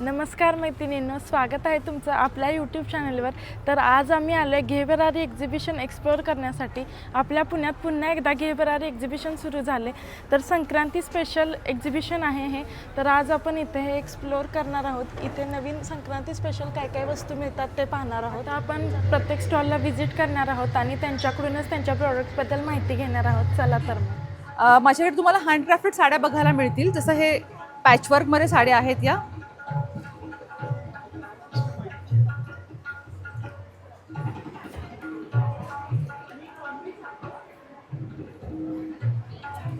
नमस्कार मैत्रिणींनो स्वागत आहे तुमचं आपल्या यूट्यूब चॅनलवर तर आज आम्ही आलो आहे घेबरारी एक्झिबिशन एक्सप्लोअर करण्यासाठी. आपल्या पुण्यात पुन्हा एकदा घेबरारी एक्झिबिशन सुरू झाले. तर संक्रांती स्पेशल एक्झिबिशन आहे हे. तर आज आपण इथे हे एक्सप्लोअर करणार आहोत. इथे नवीन संक्रांती स्पेशल काय काय वस्तू मिळतात ते पाहणार आहोत. आपण प्रत्येक स्टॉलला व्हिजिट करणार आहोत आणि त्यांच्याकडूनच त्यांच्या प्रॉडक्टबद्दल माहिती घेणार आहोत. चला तर मग. माझ्याकडे तुम्हाला हँडक्राफ्टेड साड्या बघायला मिळतील. जसं हे पॅचवर्कमध्ये साड्या आहेत या.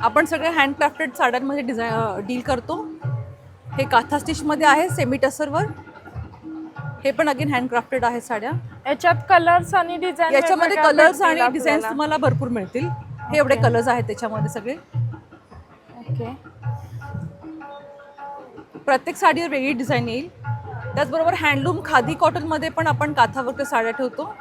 आपण सगळे हँडक्राफ्टेड साड्यांमध्ये डिझाय डील करतो. हे काथा स्टिचमध्ये आहे सेमी टसरवर हे पण अगेन हँडक्राफ्टेड आहेत साड्या. याच्यात कलर्स आणि डिझाईन याच्यामध्ये कलर्स आणि डिझाईन्स तुम्हाला भरपूर मिळतील. हे एवढे कलर्स आहेत त्याच्यामध्ये सगळे. ओके प्रत्येक साडीवर वेगळी डिझाईन येईल. त्याचबरोबर हँडलूम खादी कॉटनमध्ये पण आपण काथावरच्या साड्या ठेवतो.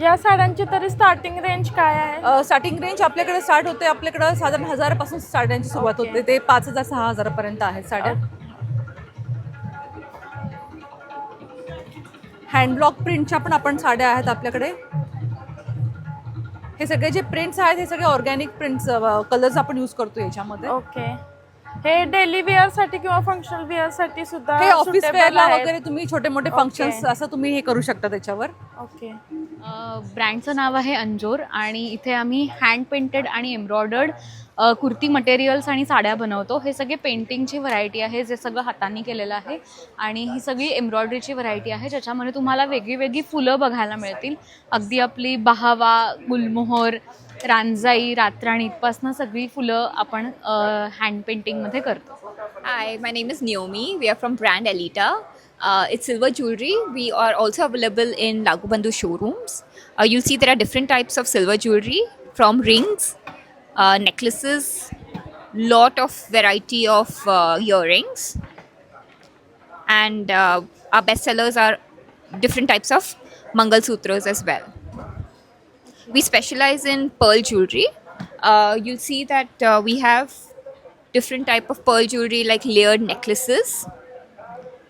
या साड्यांची तरी स्टार्टिंग रेंज काय आहे? स्टार्टिंग रेंज आपल्याकडे स्टार्ट होते आपल्याकडे साधारण हजारापासून साड्यांची सुरुवात Okay. होते. ते पाच हजार सहा हजारापर्यंत आहेत साड्या. हँडब्लॉक प्रिंटच्या पण आपण साड्या आहेत आपल्याकडे. हे सगळे जे प्रिंट्स आहेत हे सगळे ऑर्गॅनिक प्रिंट्स कलर्स आपण यूज करतो याच्यामध्ये. ओके हे डेली वेअरसाठी किंवा फंक्शनल वेअरसाठी सुद्धा हे ऑफिस suitable वेअरला आहेत. वगैरे तुम्ही छोटे मोठे Okay. फंक्शन्स असं तुम्ही हे करू शकता त्याच्यावर ओके अ, ब्रँडचं नाव आहे अंजोर आणि इथे आम्ही हँड पेंटेड आणि एम्ब्रॉयडर्ड कुर्ती मटेरियल्स आणि साड्या बनवतो. हे सगळे पेंटिंगची व्हरायटी आहे जे सगळं हाताने केलेलं आहे. आणि ही सगळी एम्ब्रॉयडरीची व्हरायटी आहे ज्याच्यामध्ये तुम्हाला वेगळी वेगळी फुलं बघायला मिळतील. अगदी आपली बहावा गुलमोहर रांजाई रात्राणी इथपासनं सगळी फुलं आपण हँड पेंटिंगमध्ये करतो. I my name is Naomi we are from brand Elita it's silver jewellery we are also available in Laagoo Bandhu showrooms you see there are different types of silver jewellery from rings uh, necklaces, lot of variety of uh, earrings. And uh, our best sellers are different types of Mangal Sutras as well. We specialize in pearl jewelry. Uh, you'll see that uh, we have different type of pearl jewelry like layered necklaces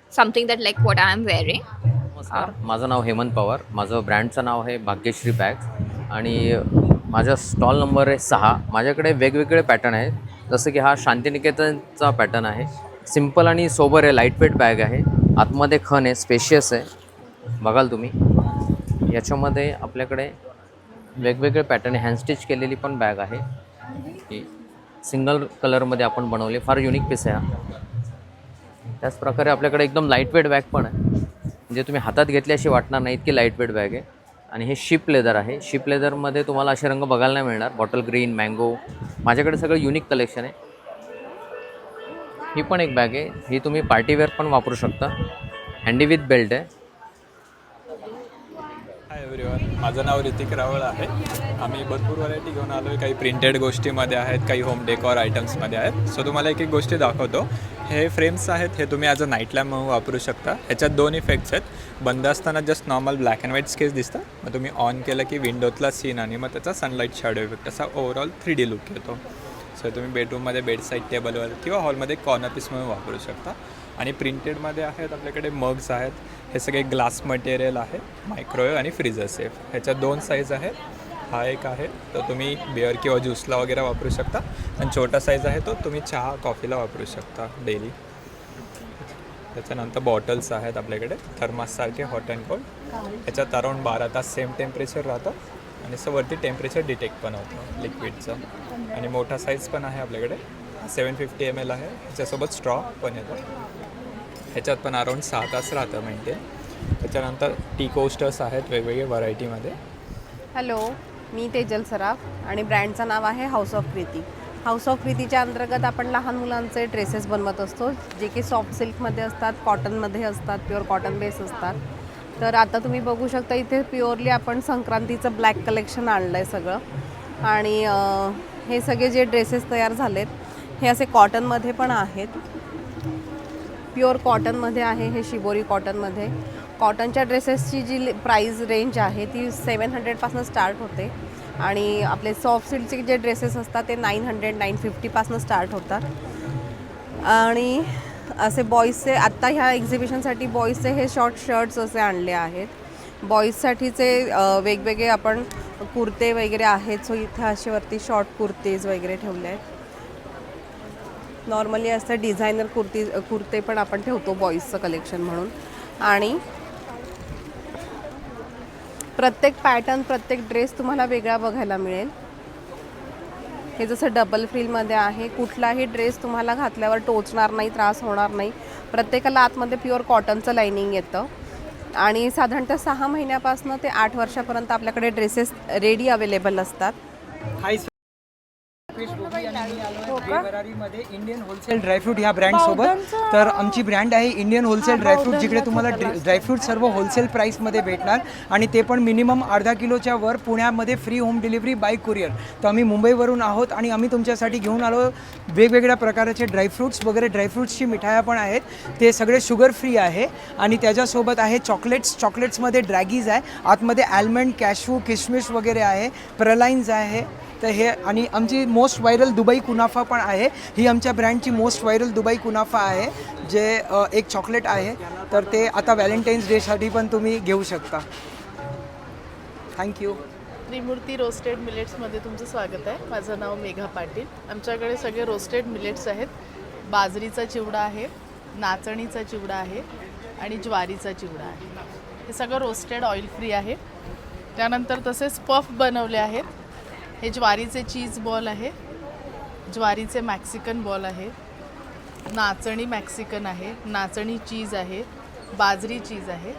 something that like what i'm wearing नमस्कार माझं नाव हेमंत पवार माझं ब्रँडचं नाव आहे Bhagyashree bags आणि माझा stall number आहे सहा. माझ्याकडे वेगवेगळे पॅटर्न आहेत. जसं की हा शांतिनिकेतनचा पॅटर्न आहे. सिंपल आणि सोबर आहे. लाइट वेट बॅग आहे. आतमध्ये खण आहे. स्पेशियस आहे. बघाल तुम्ही. याच्यामध्ये आपल्याकडे वेगवेगळे पॅटर्न हँडस्टिच केलेली पण बॅग आहे. ही सिंगल कलरमध्ये आपण बनवली. फार युनिक पीस आहे हा. त्याचप्रकारे आपल्याकडे एकदम लाइट वेट बॅग पण आहे. म्हणजे तुम्ही हातात घेतली अशी वाटणार नाही इतकी लाइट वेट बॅग आहे. आणि हे शिप लेदर आहे. शिप लेदरमध्ये तुम्हाला असे रंग बघायला नाही मिळणार. बॉटल ग्रीन मँगो माझ्याकडे सगळं युनिक कलेक्शन आहे. ही पण एक बॅग आहे. ही तुम्ही पार्टीवेअर पण वापरू शकता. हँडी विथ बेल्ट आहे. एव्हरीवन माझं नाव ऋतिक रावळ आहे. आम्ही भरपूर व्हरायटी घेऊन आलो आहे काही प्रिंटेड गोष्टीमध्ये आहेत काही होम डेकॉर आयटम्समध्ये आहेत. सो तुम्हाला एक एक गोष्टी दाखवतो. हे फ्रेम्स आहेत हे तुम्ही ॲज अ नाईट लॅम्प म्हणून वापरू शकता. ह्याच्यात दोन इफेक्ट्स आहेत. बंद असताना just normal black and white sketch दिसतात मग तुम्ही ऑन केलं की विंडोतला सीन आणि मग त्याचा सनलाईट शॅडो इफेक्ट असा ओव्हरऑल थ्री डी लुक येतो. सो तुम्ही बेडरूममध्ये बेड साईड टेबलवर किंवा हॉलमध्ये कॉर्नर पीस म्हणून वापरू शकता. आणि प्रिंटेडमध्ये आहेत आपल्याकडे मग्स आहेत. हे सगळे ग्लास मटेरियल आहे मायक्रोवेव्ह आणि फ्रीजर सेफ ह्याच्यात दोन साईज आहेत. हा एक आहे तो तुम्ही बिअर किंवा ज्यूसला वगैरे वापरू शकता. आणि छोटा साईज आहे तो तुम्ही चहा कॉफीला वापरू शकता डेली त्याच्यानंतर बॉटल्स आहेत आपल्याकडे थर्माससारखे हॉट अँड कोल्ड ह्याच्यात अराउंड बारा तास सेम टेम्परेचर राहतं. आणि असं वरती टेम्परेचर डिटेक्ट पण होतं लिक्विडचं आणि मोठा साईज पण आहे आपल्याकडे. सेवन फिफ्टी एम एल आहे. ह्याच्यासोबत स्ट्रॉ पण येतो. ह्याच्यात पण अराऊंड सहा तास राहतं मेंटेन त्याच्यानंतर टी कोस्टर्स आहेत वेगवेगळे व्हरायटीमध्ये हॅलो मी तेजल सराफ आणि ब्रँडचं नाव आहे house of Preeti house of प्रीतीच्या अंतर्गत आपण लहान मुलांचे ड्रेसेस बनवत असतो जे की सॉफ्ट सिल्कमध्ये असतात कॉटनमध्ये असतात प्युअर कॉटन बेस असतात. तर आता तुम्ही बघू शकता इथे प्युअरली आपण संक्रांतीचं ब्लॅक कलेक्शन आणलं आहे सगळं. आणि हे सगळे जे ड्रेसेस तयार झालेत हे असे कॉटनमध्ये पण आहेत. प्युअर कॉटनमध्ये आहे हे शिबोरी कॉटनमध्ये. कॉटनच्या ड्रेसेसची जी प्राईज रेंज आहे ती सेवन हंड्रेडपासून स्टार्ट होते. आणि आपले सॉफ्ट सिल्कचे जे ड्रेसेस असतात ते नाईन हंड्रेड नाईन फिफ्टीपासून स्टार्ट होतात. आणि असे बॉईजचे आत्ता ह्या एक्झिबिशनसाठी बॉईजचे हे शॉर्ट शर्ट्स असे आणले आहेत. बॉईजसाठीचे वेगवेगळे आपण कुर्ते वगैरे आहेत. सो इथे असे वरती शॉर्ट कुर्तीज वगैरे ठेवले आहेत. नॉर्मली असतं डिझायनर कुर्ती कुर्ते पण आपण ठेवतो बॉईजचं कलेक्शन म्हणून. आणि प्रत्येक पॅटर्न प्रत्येक ड्रेस तुम्हाला वेगळा बघायला मिळेल. हे जसं डबल फ्रीलमध्ये आहे कुठलाही ड्रेस तुम्हाला घातल्यावर टोचणार नाही त्रास होणार नाही. प्रत्येकाला आतमध्ये प्युअर कॉटनचं लाईनिंग येतं. आणि साधारणतः सहा महिन्यापासून ते आठ वर्षापर्यंत आपल्याकडे ड्रेसेस रेडी अवेलेबल असतात. Hi Indian wholesale dry fruit ह्या ब्रँड सोबत. तर आमची ब्रँड आहे इंडियन होलसेल ड्रायफ्रूट जिकडे तुम्हाला ड्रायफ्रूट सर्व होलसेल प्राईसमध्ये भेटणार. आणि ते पण मिनिमम अर्धा किलोच्या वर पुण्यामध्ये free home delivery by courier तर आम्ही मुंबईवरून आहोत आणि आम्ही तुमच्यासाठी घेऊन आलो. वेगवेगळ्या प्रकारचे ड्रायफ्रूट्स वगैरे ड्रायफ्रूट्सची मिठाया पण आहेत. ते सगळे शुगर फ्री आहे. आणि त्याच्यासोबत आहे चॉकलेट्स चॉकलेट्समध्ये ड्रॅगीज आहे. आतमध्ये ॲल्मंड कॅशू किशमिश वगैरे आहे. प्रलाईन्स आहे. तर हे आणि आमची मोस्ट व्हायरल दुबई कुनाफा पण आहे. ही आमच्या ब्रँडची मोस्ट व्हायरल दुबई कुनाफा आहे जे एक चॉकलेट आहे. तर ते आता व्हॅलेंटाईन्स डेसाठी पण तुम्ही घेऊ शकता. थँक्यू त्रिमूर्ती रोस्टेड मिलेट्समध्ये तुमचं स्वागत आहे. माझं नाव मेघा पाटील. आमच्याकडे सगळे रोस्टेड मिलेट्स आहेत. बाजरीचा चिवडा आहे नाचणीचा चिवडा आहे आणि ज्वारीचा चिवडा आहे. हे सगळं रोस्टेड ऑइल फ्री आहे. त्यानंतर तसेच पफ बनवले आहेत. हे ज्वारीचे चीज बॉल आहे. ज्वारीचे मॅक्सिकन बॉल आहे. नाचणी मॅक्सिकन आहे. नाचणी चीज आहे. बाजरी चीज आहे.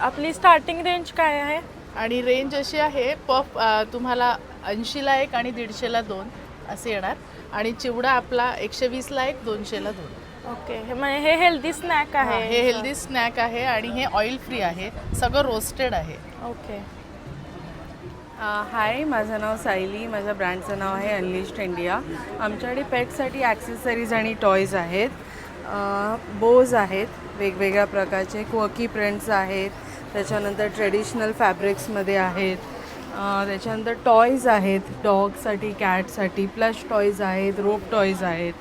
आपली स्टार्टिंग रेंज काय आहे? आणि रेंज अशी आहे पफ तुम्हाला ऐंशीला एक आणि दीडशेला दोन असे येणार. आणि चिवडा आपला एकशे वीसला एक दोनशेला दोन. ओके. हे म्हणजे हे हेल्दी स्नॅक आहे. हे हेल्दी स्नॅक आहे आणि हे ऑइल फ्री आहे. सगळं रोस्टेड आहे. ओके. हाय माझं नाव सायली. माझ्या ब्रँडचं नाव आहे अनलिस्ड इंडिया आमच्याकडे पेटसाठी ॲक्सेसरीज आणि टॉयज आहेत. बोज आहेत वेगवेगळ्या प्रकारचे क्वकी प्रिंट्स आहेत. त्याच्यानंतर ट्रेडिशनल फॅब्रिक्समध्ये आहेत. अ, त्याच्यानंतर टॉयज आहेत डॉगसाठी कॅटसाठी प्लश टॉयज आहेत रोप टॉयज आहेत.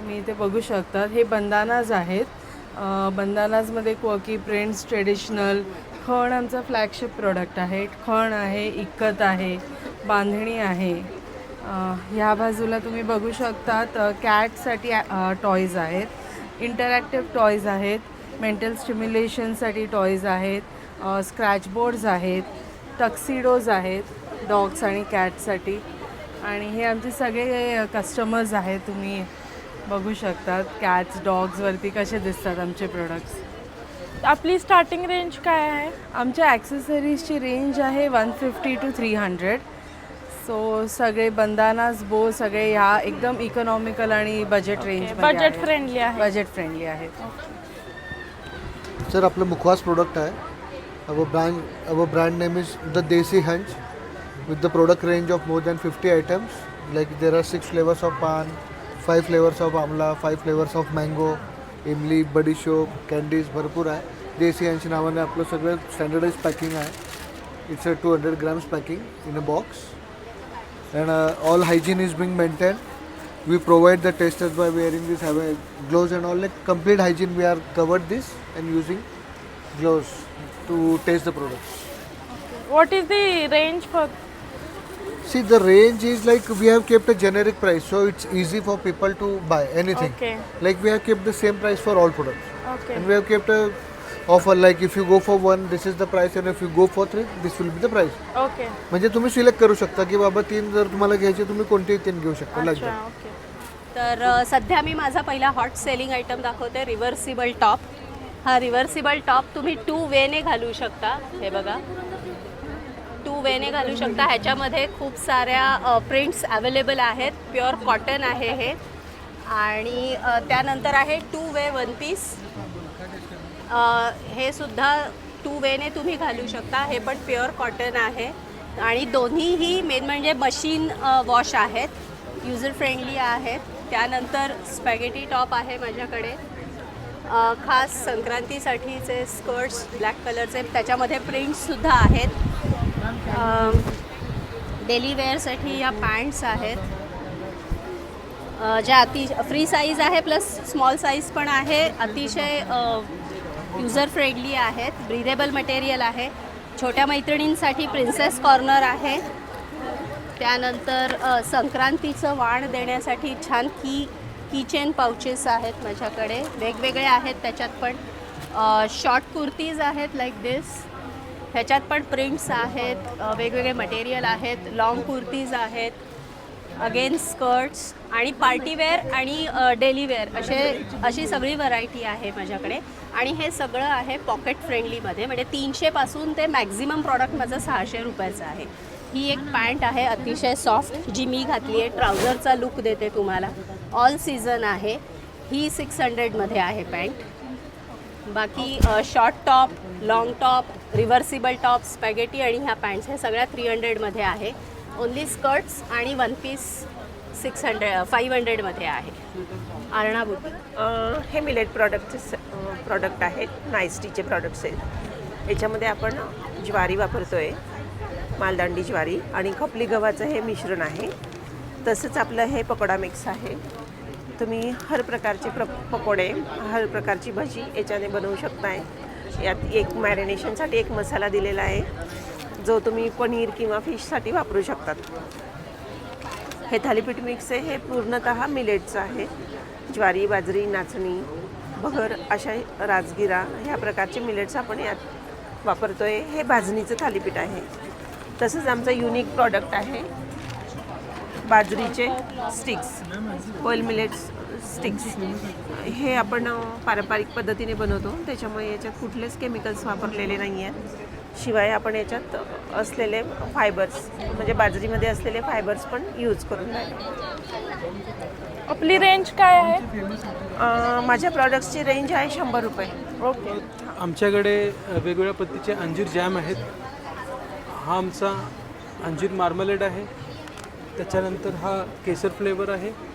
तुम्ही इथे बघू शकतात. हे बंदानाज आहेत. बंदानाजमध्ये क्वकी प्रिंट्स ट्रेडिशनल खण आमचा फ्लॅगशिप प्रोडक्ट आहे. खण आहे इक्कत आहे बांधणी आहे. ह्या बाजूला तुम्ही बघू शकतात कॅटसाठी टॉयज आहेत. इंटरॅक्टिव्ह टॉयज आहेत. मेंटल स्टिम्युलेशनसाठी टॉयज आहेत. स्क्रॅच बोर्ड्स आहेत. टक्सिडोज आहेत डॉग्स आणि कॅटसाठी आणि हे आमचे सगळे कस्टमर्स आहेत. तुम्ही बघू शकतात कॅट्स डॉग्सवरती कसे दिसतात आमचे प्रोडक्ट्स आपली स्टार्टिंग रेंज काय आहे? आमच्या ॲक्सेसरीजची रेंज आहे one fifty two three hundred so सगळे बंदानाज बो सगळे ह्या एकदम इकॉनॉमिकल आणि बजेट रेंज बजेट फ्रेंडली आहे. बजेट फ्रेंडली आहेत सर आपलं मुखवास प्रोडक्ट आहे. Our brand our brand name is the Desi hunch with the product range of more than fifty items like there are six flavours of paan five flavours of amla five flavours of mango imli badishop candies भरपूर आहे. देसी यांच्या नावाने आपलं सगळं standardise packing आहे. It's a two hundred grams packing in a box and all hygiene is being maintain we provide the testers by wearing this have a gloves and all like complete hygiene we are covered this end using gloves to test the product what is the range for See, the range is like we have kept a generic price, so it's easy for people to buy anything. Okay. Like we have kept the same price for all products, okay and we have kept a offer like if you go for one, this is the price, and if you go for three, this will be the price. Okay म्हणजे तुम्ही select करू शकता की बाबा तीन जर तुम्हाला घ्यायचे तुम्ही कोणतेही तीन घेऊ शकता अच्छा that. ओके तर अ, सध्या मी माझा पहिला हॉट सेलिंग आयटम दाखवते रिव्हर्सिबल टॉप हा रिव्हर्सिबल टॉप तुम्ही टू वेने घालू शकता हे बघा वेने घालू शकता. ह्याच्यामध्ये खूप साऱ्या प्रिंट्स अवेलेबल आहेत. प्युअर कॉटन आहे हे. आणि त्यानंतर आहे टू वे वन पीस हे सुद्धा टू वेने तुम्ही घालू शकता. हे पण प्युअर कॉटन आहे. आणि दोन्हीही मेन म्हणजे मशीन वॉश आहेत. युजर फ्रेंडली आहेत. त्यानंतर स्पॅगेटी टॉप आहे माझ्याकडे. खास संक्रांतीसाठीचे स्कर्ट्स ब्लॅक कलरचे त्याच्यामध्ये प्रिंट्ससुद्धा आहेत. डेली वेअरसाठी या पॅन्ट्स आहेत. ज्या अति फ्री साईज आहे प्लस स्मॉल साईज पण आहे. अतिशय युजर फ्रेंडली आहेत. ब्रिदेबल मटेरियल आहे. छोट्या मैत्रिणींसाठी प्रिन्सेस कॉर्नर आहे. त्यानंतर संक्रांतीचं वाण देण्यासाठी छान की किचेन पाउचेस आहेत माझ्याकडे. वेगवेगळे आहेत त्याच्यात पण. शॉर्ट कुर्तीज आहेत लाईक दिस ह्याच्यात पण प्रिंट्स आहेत वेगवेगळे मटेरियल आहेत लॉंग कुर्तीज आहेत अगेन स्कर्ट्स आणि पार्टीवेअर आणि डेली वेअर असे अशी सगळी व्हरायटी आहे माझ्याकडे. आणि हे सगळं आहे पॉकेट फ्रेंडलीमध्ये म्हणजे तीनशेपासून ते मॅक्झिमम प्रॉडक्ट माझं सहाशे रुपयाचं आहे. ही एक पॅन्ट आहे अतिशय सॉफ्ट जी मी घातली आहे. ट्राउझरचा लुक देते तुम्हाला. ऑल सीझन आहे. ही सिक्स हंड्रेडमध्ये आहे पॅन्ट बाकी short top long top reversible top spaghetti आणि ह्या पॅन्ट्स ह्या सगळ्या थ्री हंड्रेडमध्ये आहे. ओन्ली स्कर्ट्स आणि one piece six hundred five हंड्रेडमध्ये आहे. आरणा बुटी हे मिलेट प्रॉडक्टचे प्रॉडक्ट आहेत. नायस्टीचे प्रॉडक्ट्स आहेत. याच्यामध्ये आपण ज्वारी वापरतो आहे मालदांडी ज्वारी आणि खपली गव्हाचं हे मिश्रण आहे. तसंच आपलं हे पकोडा मिक्स आहे. तुम्ही हर प्रकारचे प्र पकोडे हर प्रकारची भजी याच्याने बनवू शकताय. यात एक मॅरिनेशनसाठी एक मसाला दिलेला आहे जो तुम्ही पनीर किंवा फिशसाठी वापरू शकतात. हे थालीपीठ मिक्स आहे हे पूर्णतः मिलेटचं आहे. ज्वारी बाजरी नाचणी भगर अशा राजगिरा ह्या प्रकारचे मिलेट्स आपण यात वापरतो आहे हे भाजणीचं थालीपीठ आहे. तसंच आमचं युनिक प्रॉडक्ट आहे बाजरीचे स्टिक्स ऑइल मिलेट्स स्टिक्स हे आपण पारंपरिक पद्धतीने बनवतो. त्याच्यामुळे याच्यात कुठलेच केमिकल्स वापरलेले नाही आहेत शिवाय आपण याच्यात असलेले फायबर्स म्हणजे बाजरीमध्ये असलेले फायबर्स पण यूज करून राहिले. आपली रेंज काय आहे? अ, माझ्या प्रॉडक्ट्सची रेंज आहे शंभर रुपये. ओके. आमच्याकडे वेगवेगळ्या पद्धतीचे अंजीर जॅम आहेत. हा आमचा अंजीर मार्मलेड आहे. त्याच्यानंतर हा केसर फ्लेवर आहे.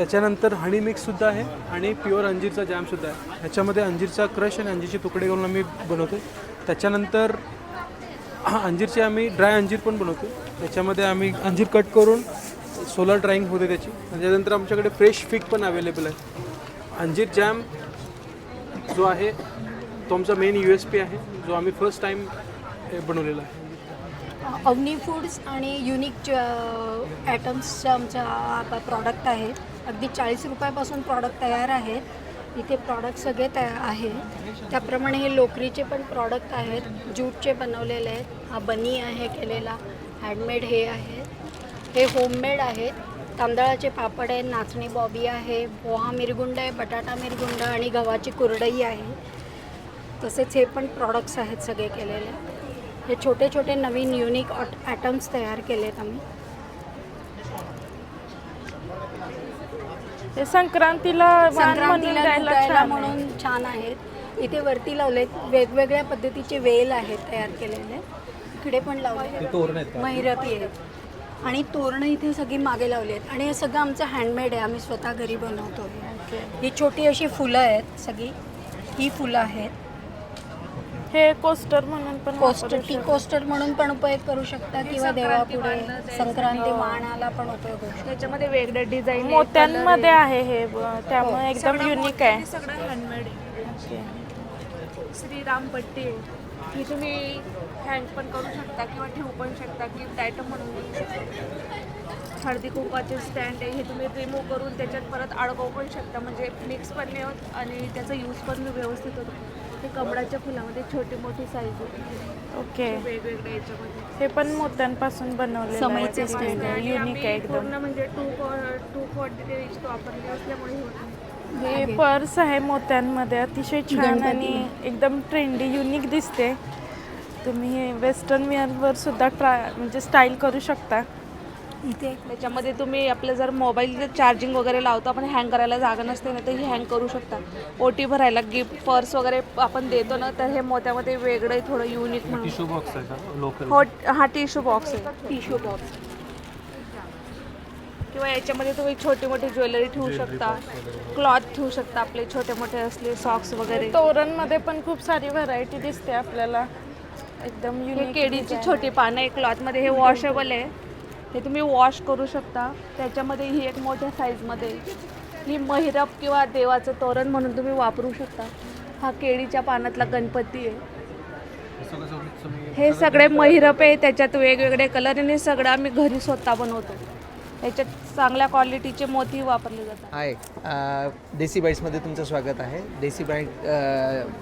त्याच्यानंतर हनी मिक्ससुद्धा आहे आणि प्युअर अंजीरचा जॅमसुद्धा आहे. ह्याच्यामध्ये अंजीरचा क्रश आणि अंजीरचे तुकडे करून आम्ही बनवतो त्याच्यानंतर अंजीरचे आम्ही ड्राय अंजीर पण बनवतो त्याच्यामध्ये आम्ही अंजीर कट करून सोलर ड्राईंग होते त्याची. आणि आमच्याकडे फ्रेश फिक पण अवेलेबल आहे. अंजीर जॅम जो आहे तो आमचा मेन यू एस पी आहे. जो आम्ही फर्स्ट टाईम बनवलेला आहे. अवनी फूड्स आणि युनिक ॲटम्सचा आमचा प्रॉडक्ट आहे. अगदी चाळीस रुपयापासून प्रॉडक्ट तयार आहेत इथे प्रॉडक्ट सगळे तयार आहे. त्याप्रमाणे हे लोकरीचे पण प्रॉडक्ट आहेत. ज्यूटचे बनवलेले आहेत. हा बनी आहे केलेला. हँडमेड हे आहे. हे होममेड आहेत तांदळाचे पापड आहे नाचणी बॉबी आहे. पोहा मिरगुंड आहे. बटाटा मिरगुंड आणि गव्हाची कुरडई आहे. तसेच हे पण प्रॉडक्ट्स आहेत सगळे केलेले. हे छोटे छोटे नवीन युनिक ॲटम्स तयार केलेत आम्ही. हे संक्रांतीला वाण म्हणून संक्रांतीला द्यायला लुटायला छान आहे. म्हणून छान आहेत. इथे वरती लावलेत वेगवेगळ्या पद्धतीचे वेल आहेत तयार केलेले. इकडे पण लावले महिरपी आहेत आणि तोरणं इथे सगळी मागे लावली आहेत. आणि हे सगळं आमचं हँडमेड आहे. आम्ही स्वतः घरी बनवतो. ही छोटी अशी फुलं आहेत सगळी. ही फुलं आहेत. हे कोस्टर म्हणून पण कोस्टर वापरू टी शकतो. कोस्टर म्हणून पण उपयोग करू शकता किंवा देवापुढे संक्रांती मानाला पण उपयोग होऊ शकतो. त्याच्यामध्ये वेगळे डिझाईन मोत्यांमध्ये आहे हे ब- त्यामुळे एकदम युनिक आहे. सगळं हँडमेड आहे. श्रीराम पट्टी आहे. ही तुम्ही हँग पण करू शकता किंवा ठेवू पण शकता गिफ्ट आयटम म्हणून शकता. हळदी कुंकाचे स्टँड आहे हे तुम्ही रिमूव्ह करून त्याच्यात परत अडकवू पण शकता. म्हणजे मिक्स पण नाही होत आणि त्याचा यूज पण व्यवस्थित होतो. ते कमळाच्या फुलामध्ये छोटी मोठी साईज ओके वेगवेगळ्या याच्यामध्ये. हे पण मोत्यांपासून आहे. आणि युनिक आहे एकदम. पूर्ण म्हणजे टू टू फोर्टी ते इंच वापरले असल्यामुळे हे होतं. हे पर्स आहे मोत्यांमध्ये. अतिशय छान आणि एकदम ट्रेंडी युनिक दिसते. तुम्ही हे वेस्टर्न वेअरवर सुद्धा ट्राय म्हणजे स्टाईल करू शकता. इथे. त्याच्यामध्ये तुम्ही आपलं जर मोबाईल चार्जिंग वगैरे लावतो आपण हँग करायला जागा नसते ना तर ही हँग करू शकता ओटी भरायला गिफ्ट पर्स वगैरे आपण देतो ना तर हे मोत्यामध्ये वेगळं थोडं युनिक म्हणून. टिश्यू बॉक्स आहे का? लोकल हो हा टिश्यू बॉक्स आहे. टिश्यू बॉक्स किंवा याच्यामध्ये तुम्ही छोटी मोठी ज्वेलरी ठेवू शकता. क्लॉथ ठेवू शकता आपले छोटे मोठे असले सॉक्स वगैरे. तोरणमध्ये पण खूप सारी व्हरायटी दिसते आपल्याला. एकदम हे युनिक केळीची छोटी पानं आहे क्लॉथमध्ये हे वॉशेबल आहे. हे तुम्ही वॉश करू शकता. त्याच्यामध्ये ही एक मोठ्या साईजमध्ये ही महिरप किंवा देवाचं तोरण म्हणून तुम्ही वापरू शकता. हा केळीच्या पानातला गणपती आहे. हे सगळे महिरप आहे त्याच्यात वेगवेगळे कलर आणि हे सगळं आम्ही घरी स्वतः बनवतो. याच्यात चांगल्या क्वालिटीचे मोती वापरले जातात. हाय देसी बाईट्समध्ये तुमचं स्वागत आहे. देसी बाईट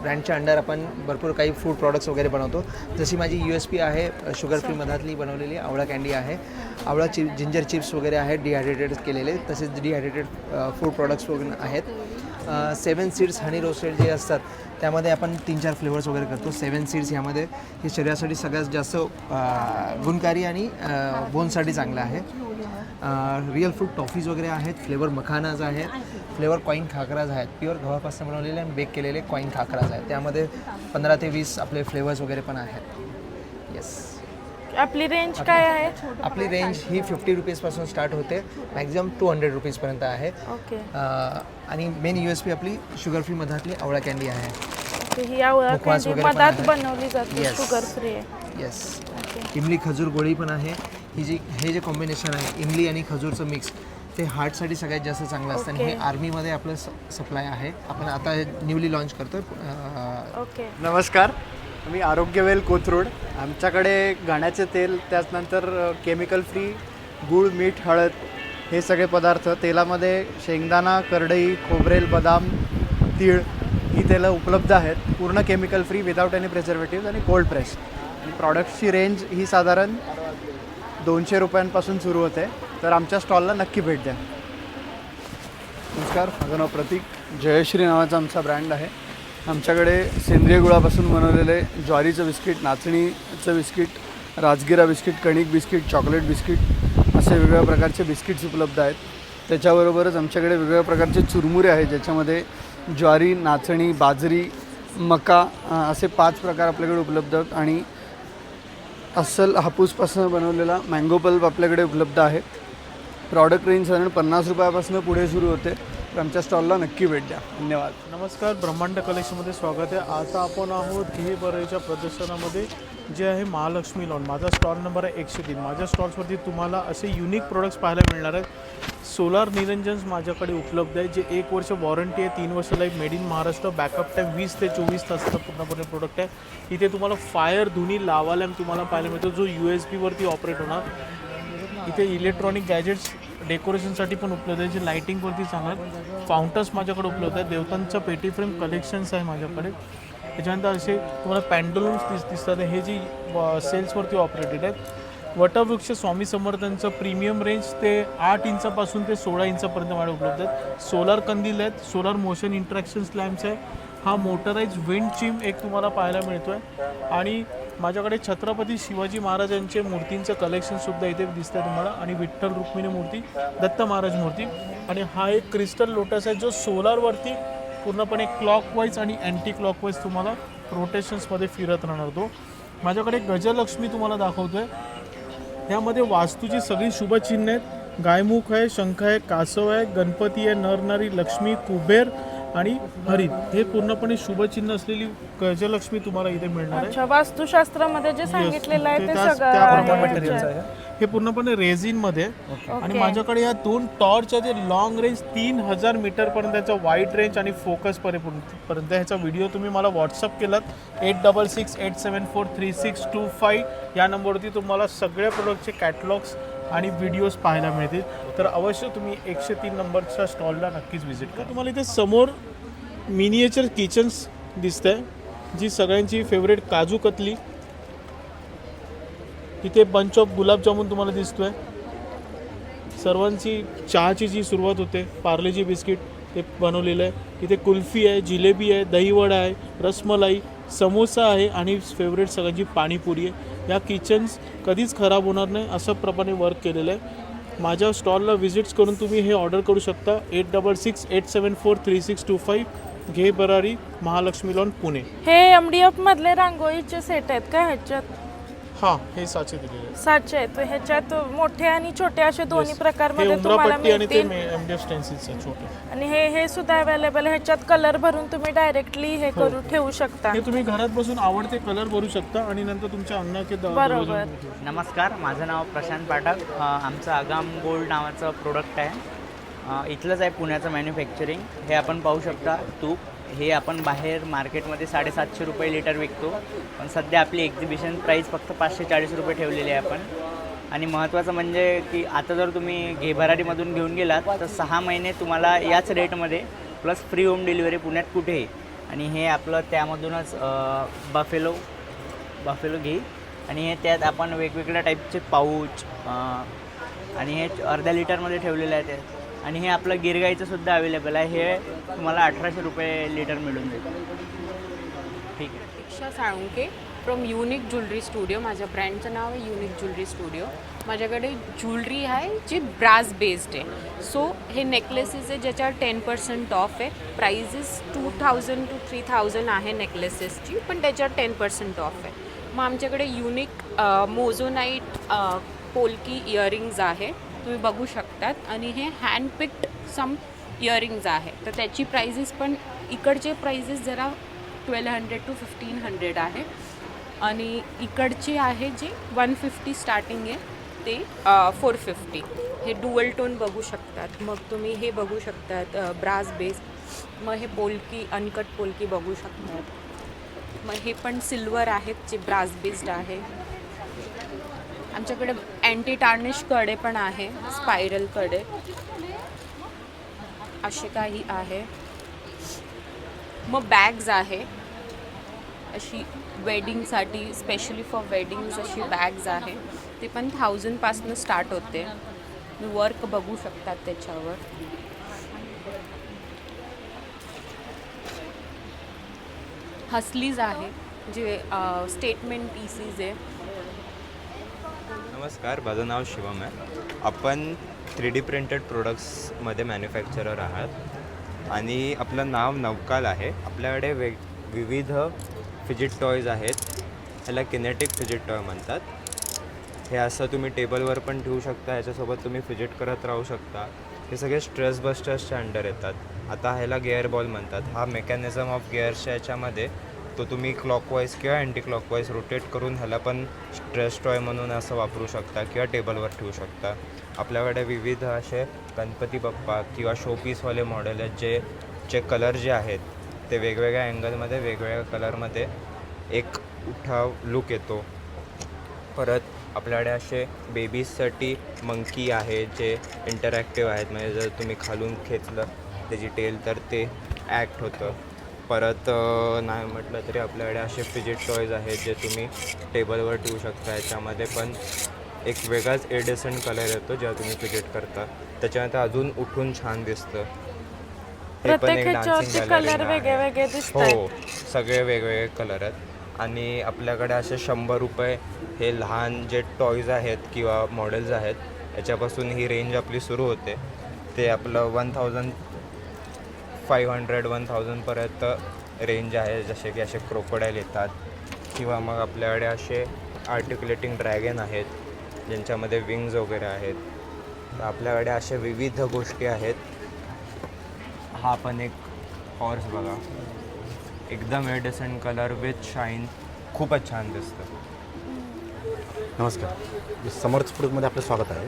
ब्रँडच्या अंडर आपण भरपूर काही फूड प्रॉडक्ट्स वगैरे बनवतो. जशी माझी यू एस पी आहे शुगर फ्री मधातली बनवलेली आवळा कँडी आहे. आवळा चिप जिंजर चिप्स वगैरे आहेत डिहायड्रेटेड केलेले. तसेच डिहायड्रेटेड फूड प्रॉडक्ट्स वगैरे आहेत. सेवन सीड्स हनी रोस्टेड जे असतात त्यामध्ये आपण तीन चार फ्लेवर्स वगैरे करतो. सेवन सीड्स ह्यामध्ये हे शरीरासाठी सगळ्यात जास्त गुणकारी आणि बोनसाठी चांगलं आहे. रिअल फ्रूट टॉफीज वगैरे आहेत फ्लेवर मखानाज आहेत फ्लेवर कॉईन खाकराज आहेत. प्युअर गव्हापासून बनवलेले आणि बेक केलेले कॉईन खाकराज आहेत. त्यामध्ये पंधरा ते वीस आपले फ्लेवर्स वगैरे पण आहेत. येस आपली रेंज काय आहे? आपली रेंज ही फिफ्टी रुपीजपासून स्टार्ट होते. मॅक्झिमम टू हंड्रेड रुपीजपर्यंत आहे. ओके अ, आणि मेन यू एस पी आपली शुगर फ्री मधातली आवळा कॅन्डी आहे. ओके ही आवळा मुखवास कँडी वगैरे पण मधात आहे. बनवली जाते Yes. शुगर फ्री आहे. येस ओके इमली खजूर गोळी पण आहे. ही जी हे जे कॉम्बिनेशन आहे इमली आणि खजूरचं मिक्स ते हार्टसाठी सगळ्यात जास्त चांगलं असतं. आणि हे Okay. आर्मीमध्ये आपलं सप्लाय आहे. आपण आता हे न्यूली लॉन्च करतो ओके नमस्कार. मी आरोग्यवेल कोथरूड. आमच्याकडे घाण्याचे तेल त्याचनंतर केमिकल फ्री गूळ मीठ हळद हे सगळे पदार्थ. तेलामध्ये शेंगदाणा करडई खोबरेल बदाम तीळ ही तेलं उपलब्ध आहेत. पूर्ण chemical free without any preservative आणि कोल्ड प्रेस आणि प्रॉडक्ट्सची रेंज ही साधारण दोनशे रुपयांपासून सुरू होते. तर आमच्या स्टॉलला नक्की भेट द्या. नमस्कार माझं नाव प्रतीक. जयश्री नावाचा आमचा ब्रँड आहे. आमच्याकडे सेंद्रिय गुळापासून बनवलेले ज्वारीचं बिस्किट नाचणीचं बिस्किट राजगिरा बिस्किट कणिक बिस्किट चॉकलेट बिस्किट असे वेगवेगळ्या प्रकारचे बिस्किट्स उपलब्ध आहेत. त्याच्याबरोबरच आमच्याकडे वेगवेगळ्या प्रकारचे चुरमुरे आहेत ज्याच्यामध्ये ज्वारी नाचणी बाजरी मका असे पाच प्रकार आपल्याकडे उपलब्ध आहेत आणि अस्सल हापूसपासून बनवलेला मँगो पल्प आपल्याकडे उपलब्ध आहे. प्रॉडक्ट रेंज साधारण पन्नास रुपयापासून पुढे सुरू होते. तर आमच्या स्टॉलला नक्की भेट द्या. धन्यवाद. नमस्कार ब्रह्मांड कलेक्शनमध्ये स्वागत आहे. आता आपण आहोत घे बरेच्या प्रदर्शनामध्ये जे आहे महालक्ष्मी लॉन माझा स्टॉल नंबर आहे एकशे तीन. माझ्या स्टॉल्सवरती तुम्हाला असे युनिक प्रोडक्ट्स पाहायला मिळणार आहेत. सोलार निरंजन्स माझ्याकडे उपलब्ध आहे जे एक वर्ष वॉरंटी आहे तीन वर्ष life made in Maharashtra backup time वीस ते चोवीस तासाचा पूर्णपणे प्रोडक्ट आहे. इथे तुम्हाला फायर धुनी लावा लॅम्प तुम्हाला पाहायला मिळतो जो यू एस बीवरती ऑपरेट होणार. इथे इलेक्ट्रॉनिक गॅजेट्स डेकोरेशनसाठी पण उपलब्ध आहे. जे लाईटिंगवरती चांगलं आहेत फाउंटर्स माझ्याकडे उपलब्ध आहेत देवतांचं पेटी फ्रेम कलेक्शन्स आहे माझ्याकडे. त्याच्यानंतर असे तुम्हाला पॅन्डलून्स दिस दिसतात. हे जी सेल्सवरती ऑपरेटेड आहेत. वटवृक्ष स्वामी समर्थांचं प्रीमियम रेंज ते आठ इंचापासून ते सोळा इंचापर्यंत माझ्या उपलब्ध आहेत. सोलार कंदील आहेत. सोलार मोशन इंट्रॅक्शन लॅम्प्स आहे. हा मोटराईज विंड चिम एक तुम्हाला पाहायला मिळतो आहे आणि माझ्याकडे छत्रपती शिवाजी महाराजांचे मूर्तींचं कलेक्शनसुद्धा इथे दिसतं आहे तुम्हाला. आणि विठ्ठल रुक्मिणी मूर्ती दत्त महाराज मूर्ती. आणि हा एक क्रिस्टल लोटस आहे जो सोलारवरती पूर्णपणे क्लॉकवाईज आणि अँटी क्लॉकवाईज तुम्हाला रोटेशन्समध्ये फिरत राहणार तो. माझ्याकडे गजलक्ष्मी तुम्हाला दाखवतो आहे यामध्ये वास्तूची सगळी शुभचिन्ह आहेत. गायमुख आहे शंख आहे कासव आहे गणपती आहे नरनारी लक्ष्मी कुबेर आणि हरित हे पूर्णपणे शुभचिन्ह असलेली गजलक्ष्मी तुम्हाला इथे मिळणार आहे अच्छा वास्तुशास्त्रामध्ये जे सांगितलेलं आहे ते त्याच- सगळं त्याप्रमाणे आहे मटेरियल्स ह्याच्यात. आहे हे पूर्णपणे रेझिनमध्ये आहे. आणि. माझ्याकडे या दोन टॉर्च आहे जे लॉंग रेंज तीन हजार मीटरपर्यंत त्याचा वाईड रेंज आणि फोकस पर्यंत ह्याचा व्हिडिओ तुम्ही मला व्हॉट्सअप केलात eight double six eight seven four three six two five या नंबरवरती तुम्हाला सगळ्या प्रोडक्टचे कॅटलॉग्स आणि व्हिडिओज पाहायला मिळतील. तर अवश्य तुम्ही एकशे तीन नंबरच्या स्टॉलला नक्कीच व्हिजिट करा. तुम्हाला इथे समोर मिनिएचर किचन्स दिसतंय जी सगळ्यांची फेवरेट काजू कतली. इथे बंच ऑफ गुलाबजामुन तुम्हाला दिसतो आहे सर्वांची चहाची जी सुरुवात होते पार्लेजी बिस्किट ते बनवलेलं आहे. इथे कुल्फी आहे जिलेबी आहे दहीवडा आहे रसमलाई समोसा आहे आणि फेवरेट सगळ्यांची पाणीपुरी आहे. या किचन्स कधीच खराब होणार नाही अशा प्रमाणे वर्क केलेलं आहे. माझ्या स्टॉलला व्हिजिट्स करून तुम्ही हे ऑर्डर करू शकता. Eight double six eight seven four three six two five घे बरारी महालक्ष्मी लॉन पुणे. हे एम डी एफ मधले रांगोळीचे सेट आहेत का ह्याच्यात? हां हे साचे दिलेले आहेत. सातशे आहेत. ह्याच्यात मोठे आणि छोटे असे दोन्ही Yes. प्रकारमध्ये हे तुम्हाला उमरापट्टी आणि ते मिळतील. छोटे. आणि हे हे सुद्धा अवेलेबल ह्याच्यात कलर भरून तुम्ही डायरेक्टली हे हो. करू ठेवू शकता. हे तुम्ही घरात बसून आवडते कलर भरू शकता आणि नंतर तुमच्या अंगणाचे द- बरोबर. दरवाजे भरू शकता. नमस्कार माझं नाव प्रशांत पाठक. अ, आमचं आगाम गोल्ड नावाचं प्रोडक्ट आहे. अ, इथलंच आहे पुण्याचं मॅन्युफॅक्चरिंग हे आपण पाहू शकता तूप. हे आपण बाहेर मार्केटमध्ये साडेसातशे रुपये लिटर विकतो. पण सध्या आपली एक्झिबिशन प्राईस फक्त पाचशे चाळीस रुपये ठेवलेली आहे आपण. आणि महत्त्वाचं म्हणजे की आता जर तुम्ही घेभरारीमधून घेऊन गेलात तर सहा महिने तुम्हाला याच रेटमध्ये प्लस फ्री होम डिलिव्हरी पुण्यात कुठेही. आणि हे आपलं त्यामधूनच बफेलो बफेलो घे. आणि हे त्यात आपण वेगवेगळ्या टाईपचे पाऊच आणि हे अर्ध्या लिटरमध्ये ठेवलेले आहे ते आणि हे आपलं गिरगाईचं सुद्धा अवेलेबल आहे. हे तुम्हाला अठराशे रुपये लिटर मिळून जाईल. ठीक आहे. Pratiksha Salunke from unique jewellery studio माझ्या ब्रँडचं नाव आहे युनिक ज्वेलरी स्टुडिओ माझ्याकडे ज्वेलरी आहे जी ब्रास बेस्ड आहे. सो हे नेकलेसेस आहे ज्याच्यावर टेन पर्सेंट ऑफ आहे. Prices two thousand to three thousand आहे नेकलेसेसची पण त्याच्यावर टेन पर्सेंट ऑफ आहे. मग आमच्याकडे युनिक मोझोनाईट पोलकी इयरिंग्ज आहे. तुम्ही बघू शकतात. आणि हे हँडपिक्ड सम इयरिंग्ज आहे. तर त्याची प्राइजेस पण इकडचे प्राइजेस जरा twelve hundred to fifteen hundred आहे. आणि इकडची आहे जी वन फिफ्टी स्टार्टिंग आहे ते फोर फिफ्टी हे डुअल टोन बघू शकतात. मग तुम्ही हे बघू शकतात ब्रास बेस मग हे पोलकी अनकट पोलकी बघू शकतात. मग हे पण सिल्वर आहेत जे ब्रास बेस्ड आहे. आमच्याकडे अँटी टार्निशकडे पण आहे स्पायरलकडे असे काही आहे. मग बॅग्स आहे. अशी वेडिंगसाठी स्पेशली फॉर वेडिंग्स अशी बॅग्स आहे. ते पण थाउजंडपासनं स्टार्ट होते. वर्क बघू शकतात त्याच्यावर. हसलीज आहे जे स्टेटमेंट पीसीज आहे. नमस्कार माझं नाव शिवम आहे. आपण थ्री डी प्रिंटेड प्रोडक्ट्समध्ये मॅन्युफॅक्चरर आहात. आणि आपलं नाव नवकाल आहे. आपल्याकडे वेग विविध फिजिट टॉयज आहेत. ह्याला किनेटिक फिजिट टॉय म्हणतात. हे असं तुम्ही टेबलवर पण ठेवू शकता. ह्याच्यासोबत तुम्ही फिजिट करत राहू शकता. हे सगळे स्ट्रेस बस्टर्सच्या अंडर येतात. आता ह्याला गेअर बॉल म्हणतात. हा मेकॅनिझम ऑफ गेअर्सच्या याच्यामध्ये तो तुम्ही क्लॉकवाईज किंवा अँटी क्लॉकवाईज रोटेट करून ह्याला पण स्ट्रेस टॉय म्हणून असं वापरू शकता किंवा टेबलवर ठेवू शकता. आपल्याकडे विविध असे गणपती बाप्पा किंवा शोपीसवाले मॉडेल आहेत जे चे कलर जे आहेत ते वेगवेगळ्या अँगलमध्ये वेगवेगळ्या कलरमध्ये एक उठाव लुक येतो. परत आपल्याकडे असे बेबीजसाठी मंकी आहे जे इंटरॅक्टिव्ह आहेत. म्हणजे जर तुम्ही खालून खेचलं त्याची टेल तर ते ॲक्ट होतं. परत नाही म्हटलं तरी आपल्याकडे असे फिजिट टॉयज आहेत जे तुम्ही टेबलवर ठेवू शकता. याच्यामध्ये पण एक वेगळाच एडेसंट कलर येतो जेव्हा तुम्ही फिजिट करता. त्याच्यानंतर अजून उठून छान दिसतं. हे पण एक दिसतात हो सगळे वेगवेगळे कलर आहेत. आणि आपल्याकडे असे शंभर रुपये हे लहान जे टॉईज आहेत किंवा मॉडेल्स आहेत याच्यापासून ही रेंज आपली सुरू होते. ते आपलं one thousand five hundred one थाउजंडपर्यंत रेंज आहे. जसे की असे क्रोकोडाईल येतात किंवा मग आपल्याकडे असे आर्टिक्युलेटिंग ड्रॅगन आहेत ज्यांच्यामध्ये विंग्ज वगैरे आहेत. तर आपल्याकडे अशा विविध गोष्टी आहेत. हा पण एक हॉर्स बघा. एकदम एडिसन कलर विथ शाईन खूपच छान दिसतं. नमस्कार. समर्थ फूडमध्ये आपलं स्वागत आहे.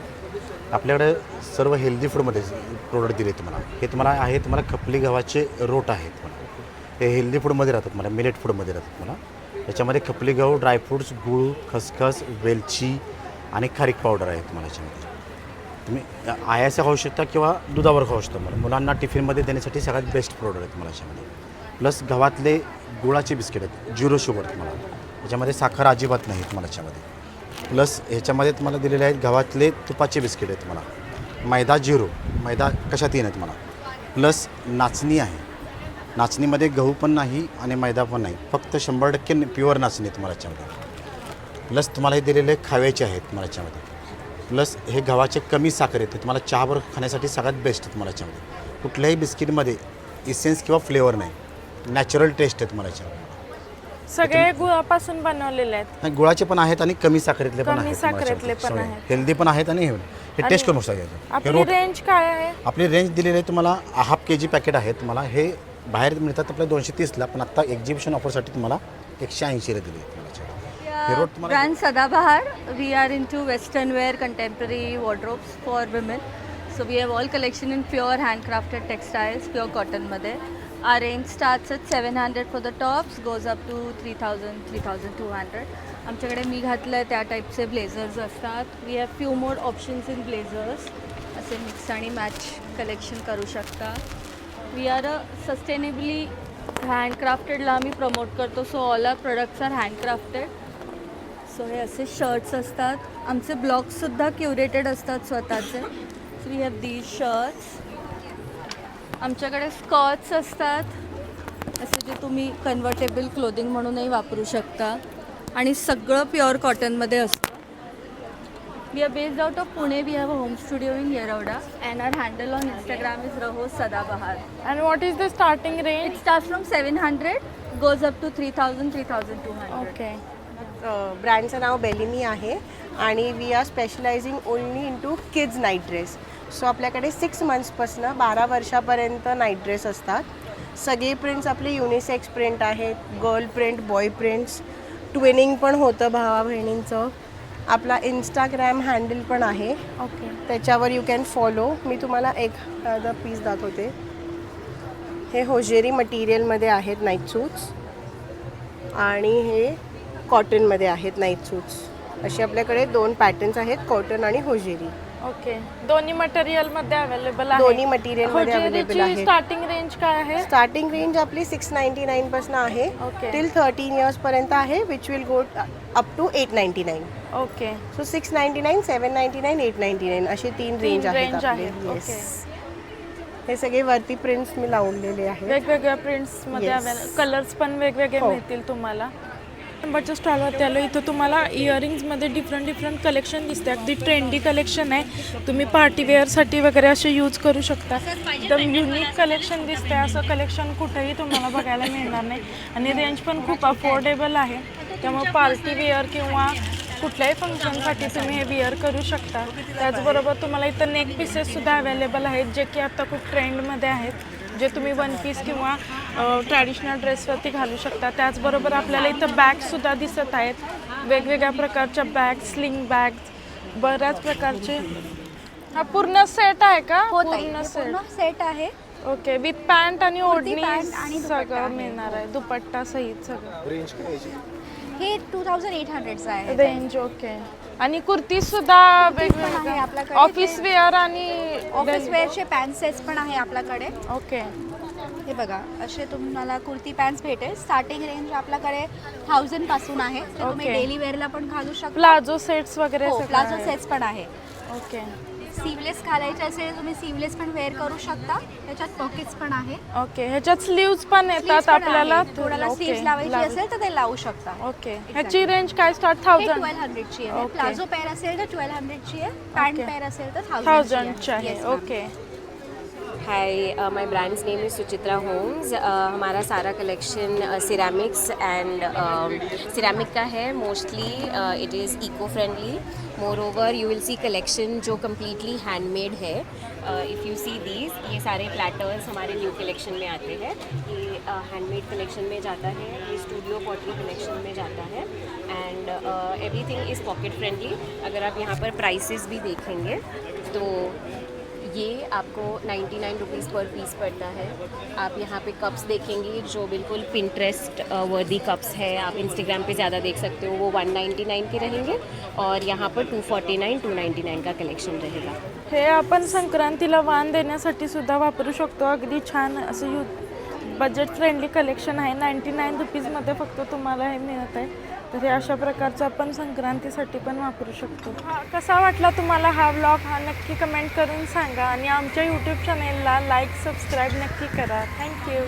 आपल्याकडे सर्व हेल्दी फूडमध्ये प्रोडक्ट दिले तुम्हाला. हे तुम्हाला आहे तुम्हाला खपली गव्हाचे रोट आहेत तुम्हाला हे हेल्दी फूडमध्ये राहतात तुम्हाला मिलेट फूडमध्ये राहतात तुम्हाला याच्यामध्ये खपली गहू ड्रायफ्रूट्स गुळ खसखस वेलची आणि खारीक पावडर आहे तुम्हाला याच्यामध्ये. तुम्ही आयाचं खाऊ शकता किंवा दुधावर खाऊ शकता मला मुलांना टिफिनमध्ये देण्यासाठी सगळ्यात बेस्ट प्रोडक्ट आहे तुम्हाला याच्यामध्ये. प्लस गव्हातले गुळाचे बिस्किट आहेत झिरो शुगर तुम्हाला. याच्यामध्ये साखर अजिबात नाही तुम्हाला याच्यामध्ये. प्लस ह्याच्यामध्ये तुम्हाला दिलेले आहेत गव्हातले तुपाचे बिस्किट आहेत तुम्हाला. मैदा झिरो मैदा कशात आहेत तुम्हाला. प्लस नाचणी आहे. नाचणीमध्ये गहू पण नाही आणि मैदा पण नाही. फक्त शंभर टक्के प्युअर नाचणी आहे तुम्हाला याच्यामध्ये. प्लस तुम्हाला हे दिलेले खाव्याचे आहेत तुम्हाला याच्यामध्ये. प्लस हे गव्हाचे कमी साखर येते. तुम्हाला चहावर खाण्यासाठी सगळ्यात बेस्ट आहे तुम्हाला याच्यामध्ये. कुठल्याही बिस्किटमध्ये इसेन्स किंवा फ्लेवर नाही. नॅचरल टेस्ट आहे तुम्हाला याच्यामध्ये. सगळे गुळापासून बनवलेले आहेत गुळाचे पण आहेत आणि कमी साखरेतले पण कमी आहेत साखरेतले पण आहेत. हेल्दी पण आहेत आणि हे हे टेस्ट करून बघता. हे आपली रोट रेंज काय आहे आपली रेंज दिलेली आहे तुम्हाला हाफ के जी पॅकेट आहे तुम्हाला हे बाहेर मिळतात आपल्या दोनशे तीसला पण आता एक्झिबिशन ऑफरसाठी तुम्हाला एकशे ऐंशीला दिली आहे तुम्हाला हे रोट तुम्हाला Brand Sadabahar. We are into western wear, contemporary wardrobes for women. So we have all collection in pure handcrafted textiles, pure cotton मध्ये. Our range starts at 700 for the tops, goes up to 3000, 3200. आमच्याकडे मी घातलं आहे त्या टाईपचे blazers असतात. We have few more options in blazers असे mix आणि match collection करू शकता. वी आर अ सस्टेनेबली हँडक्राफ्टेडला आम्ही प्रमोट करतो. So all our products are handcrafted so हे असे शर्ट्स असतात. आमचे ब्लॉग्ससुद्धा क्युरेटेड असतात स्वतःचे. So we have these shirts आमच्याकडे स्कर्ट्स असतात असे जे तुम्ही कन्व्हर्टेबल क्लोदिंग म्हणूनही वापरू शकता. आणि सगळं प्युअर कॉटनमध्ये असतं. We are based out of Pune we have a home studio in Yerawada and our handle on Instagram is Raho Sadabahar and what is the starting range it start from seven hundred goes up to three thousand three thousand two hundred okay ब्रँडचं नाव Bellini आहे. आणि we are specializing only in to kids night dress so आपल्याकडे six मंथ्सपासनं बारा वर्षापर्यंत night dress असतात. सगळे prints आपले युनिसेक्स प्रिंट आहेत girl print boy prints twinning पण होतं भावा बहिणींचं. आपला इंस्टाग्राम हँडल पण आहे. ओके त्याच्यावर यू कॅन फॉलो मी तुम्हाला एक पीस दाखवते. हे होजेरी मटेरियलमध्ये आहेत नाईट सूट्स आणि हे कॉटनमध्ये आहेत नाईट सूट्स असे आपल्याकडे दोन पॅटर्न्स आहेत कॉटन आणि होजेरी ओके दोन्ही मटेरियलमध्ये अवेलेबल आहे. दोन्ही material मध्ये available आहे. स्टार्टिंग रेंज काय आहे? स्टार्टिंग रेंज आपली सिक्स नाईन्टी नाईनपासून आहे. Okay. टिल थर्टीन इयर्सपर्यंत आहे which will go up to eight ninety nine okay so six ninety nine seven ninety nine eight ninety nine असे तीन रेंज. येस हे सगळे वरती प्रिंट्स मी लावलेले आहेत. वेगवेगळ्या प्रिंट्समध्ये. अवेलेबल कलर्स पण वेगवेगळे हो. मिळतील तुम्हाला. नंबरच्या स्टॉलवरती आलो इथं तुम्हाला इयरिंग्समध्ये डिफरंट डिफरंट कलेक्शन दिसते अगदी ट्रेंडी कलेक्शन आहे. तुम्ही पार्टी वेअरसाठी वगैरे असे यूज करू शकता. एकदम युनिक कलेक्शन दिसते असं कलेक्शन कुठेही तुम्हाला बघायला मिळणार नाही. आणि रेंज पण खूप अफोर्डेबल आहे. त्यामुळे पार्टी वेअर किंवा कुठल्याही फंक्शनसाठी तुम्ही हे विअर करू शकता. त्याचबरोबर तुम्हाला इथं नेक पीसेससुद्धा अवेलेबल आहेत जे की आता खूप ट्रेंडमध्ये आहेत. जे तुम्ही वन पीस किंवा ट्रॅडिशनल ड्रेसवरती घालू शकता. त्याचबरोबर आपल्याला इथं बॅग्ससुद्धा दिसत आहेत. वेगवेगळ्या प्रकारच्या बॅग स्लिंग बॅग्स बऱ्याच प्रकारचे. हा पूर्ण सेट आहे का? पूर्ण सेट सेट आहे. ओके विथ पॅन्ट आणि ओढणी pant आणि दुपट्टा सगळं आहे. मिळणार आहे. दुपट्टा सहित सगळं. रेंज काय हे टू थाउजंड एट हंड्रेडचं आहे. रेंज ओके आणि कुर्ती सुद्धा आहे आपल्याकडे. ऑफिस वेअर आणि ऑफिस वेअरचे पॅन्ट सेट्स पण आहे आपल्याकडे. ओके. हे बघा असे तुम्हाला कुर्ती पॅन्ट्स भेटेल. स्टार्टिंग रेंज आपल्याकडे थाउजंडपासून आहे. ते तुम्ही Okay. डेली वेअरला पण घालू शकता. प्लाझो सेट्स वगैरे हो प्लाझो आहे. सेट्स पण आहे. ओके. सीवलेस घालायचे असेल तुम्ही सीवलेस पण वेअर करू शकता. त्याच्यात पॉकेट्स पण आहे ओके ह्याच्यात स्लीव्ज पण येतात आपल्याला. ओके, स्लीव्स लावायची लावू. असेल तर ते लावू शकता. ओके ह्याची रेंज काय? स्टार्ट थाउजंड ट्वेल्व हंड्रेडची आहे. ओके. प्लाझो पेअर असेल तर ट्वेल्व हंड्रेडची आहे. Pant okay. पेअर असेल तर थाउजंडची आहे. Yes, hi my brand's name is Suchitra homes हमारा सारा कलेक्शन सिरेमिक्स एंड सिरेमिक का है. Mostly it is eco friendly moreover you will see collection जो कम्प्लीटली हैंडमेड है. इफ़ यू सी दीज ये सारे प्लेटर्स हमारे न्यू कलेक्शन में आते हैं. ये हैंडमेड कलेक्शन में जाता है. ये स्टूडियो पॉटरी कलेक्शन में जाता है. And everything is pocket friendly अगर आप यहाँ पर प्राइसेस भी देखेंगे तो ये आपको 99 नाइन रुपीज़ पर पीस पड़ता है। आप यहाँ पे कप्स देखेंगे जो बिल्कुल पिंटरेस्ट वर्दी कप्स है। आप इंस्टाग्राम पे ज़्यादा देख सकते हो वो 199 के रहेंगे और यहाँ पर 249 299 का कलेक्शन रहेगा। हे आपण संक्रांतीला वाण देण्यासाठी सुद्धा वापरू शकतो. अगदी छान असं यू बजेट फ्रेंडली कलेक्शन आहे. नाईन्टी नाईन रुपीजमध्ये फक्त तुम्हाला हे मिळत आहे. तर हे अशा प्रकारचं आपण संक्रांतीसाठी पण वापरू शकतो. कसा वाटला तुम्हाला हा व्लॉग हा नक्की कमेंट करून सांगा आणि आमच्या यूट्यूब चॅनेलला लाईक सबस्क्राईब नक्की करा. थँक्यू